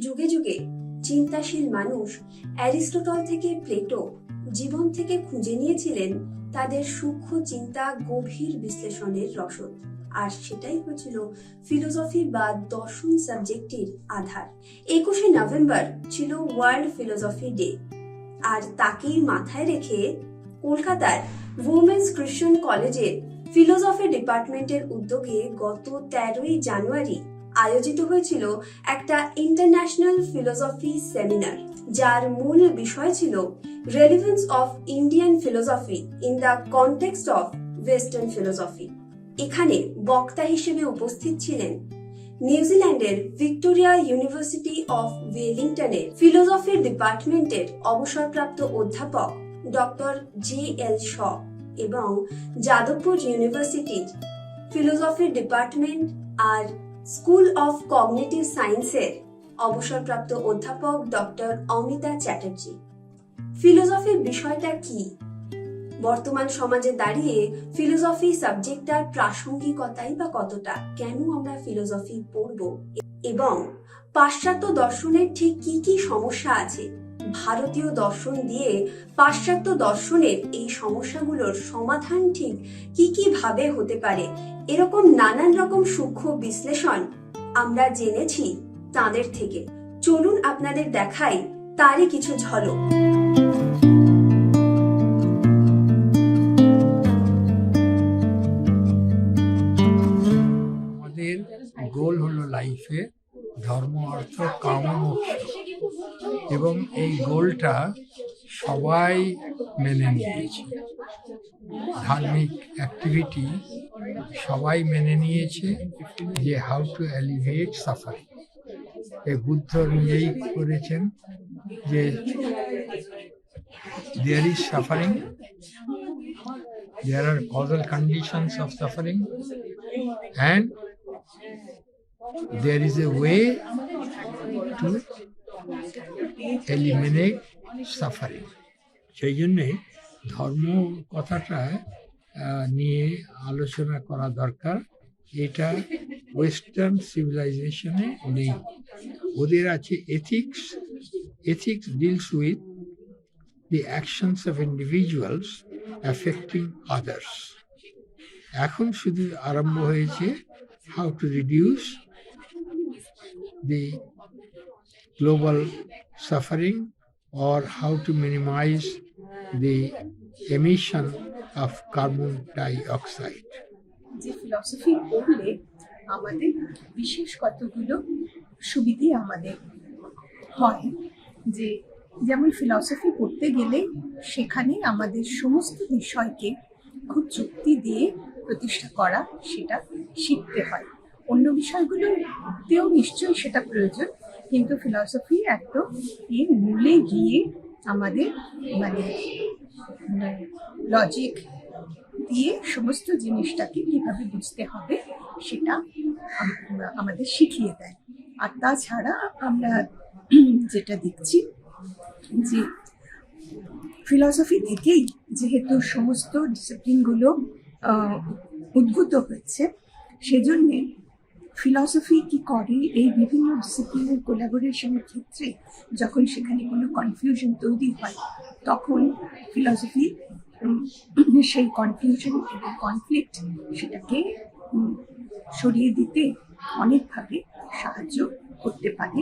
যুগে যুগে চিন্তাশীল মানুষ অ্যারিস্টোটল থেকে প্লেটো জীবন থেকে খুঁজে নিয়েছিলেন তাদের সূক্ষ্ম চিন্তা, গভীর বিশ্লেষণের রসদ। আর সেটাই হয়েছিল ফিলোসফি বা দর্শন সাবজেক্টের আধার। একুশে নভেম্বর ছিল ওয়ার্ল্ড ফিলোসফি ডে। আর তাকেই মাথায় রেখে কলকাতার উমেন্স ক্রিশ্চিয়ান কলেজের ফিলোসফি ডিপার্টমেন্টের উদ্যোগে গত তেরোই জানুয়ারি আয়োজিত হয়েছিল একটা ইন্টারন্যাশনাল ফিলোসফি সেমিনার, যার মূল বিষয় ছিল relevance of Indian philosophy in the context of western philosophy এখানে বক্তা হিসেবে উপস্থিত ছিলেন নিউজিল্যান্ডের ভিক্টোরিয়া ইউনিভার্সিটি অফ ওয়েলিংটনের ফিলোসফি ডিপার্টমেন্টের অবসরপ্রাপ্ত অধ্যাপক ডক্টর জে এল শ এবং যাদবপুর ইউনিভার্সিটির ফিলোসফি ডিপার্টমেন্ট আর স্কুল অফ কগনিটিভ সায়েন্সের অবসরপ্রাপ্ত অধ্যাপক ডক্টর অমিতা চ্যাটার্জি। ফিলোসফির বিষয়টা কি? বর্তমান সমাজে দাঁড়িয়ে ফিলোসফি সাবজেক্টটার প্রাসঙ্গিকতাই বা কতটা? কেন আমরা ফিলোসফি পড়ব? এবং পাশ্চাত্য দর্শনের ঠিক কি কি সমস্যা আছে? ভারতীয় দর্শন দিয়ে পাশ্চাত্য দর্শনের এই সমস্যাগুলোর সমাধান ঠিক কি কি ভাবে হতে পারে? এরকম নানান রকম সূক্ষ্ম বিশ্লেষণ আমরা জেনেছি তাদের থেকে। চলুন আপনাদের দেখাই তারই কিছু ঝলক। গোল হলো লাইফে ধর্ম, অর্থ, কাম মোক্ষ। এবং এই গোলটা সবাই মেনে নিয়েছে। ধার্মিক অ্যাক্টিভিটি সবাই মেনে নিয়েছে যে হাউ টু অ্যালিভিয়েট সাফারিং এ বুদ্ধ নিজেই করেছেন যে there is suffering there are causal conditions of suffering and there is a way to eliminate suffering সেই জন্যে ধর্ম কথাটা নিয়ে আলোচনা করা দরকার। এটা ওয়েস্টার্ন সিভিলাইজেশনে নেই। ওদের আছে ethics ethics deals with the actions of individuals affecting others এখন শুধু আরম্ভ হয়েছে how to reduce the global suffering or how to minimize the emission of carbon dioxide. যে ফিলসফি পড়লে আমাদের বিশেষ কতগুলো সুবিধে আমাদের হয়, যে যেমন ফিলসফি পড়তে গেলে সেখানে আমাদের সমস্ত বিষয়কে খুব যুক্তি দিয়ে প্রতিষ্ঠা করা, সেটা শিখতে হয় অন্য বিষয়গুলোতেও নিশ্চয়ই সেটা প্রয়োজন কিন্তু ফিলসফি একদম এর মূলে গিয়ে আমাদের মানে লজিক দিয়ে সমস্ত জিনিসটাকে কীভাবে বুঝতে হবে সেটা আমাদের শিখিয়ে দেয়। আর তাছাড়া আমরা যেটা দেখছি যে ফিলসফি থেকেই যেহেতু সমস্ত ডিসিপ্লিনগুলো উদ্ভূত হয়েছে, সেজন্যে ফিলসফি কি করে এই বিভিন্ন ডিসিপ্লিনের কোলাবোরেশনের ক্ষেত্রে যখন সেখানে কোনো কনফিউশন তৈরি হয়, তখন ফিলসফি সেই কনফিউশন এবং কনফ্লিক্ট সেটাকে সরিয়ে দিতে অনেকভাবে সাহায্য করতে পারে।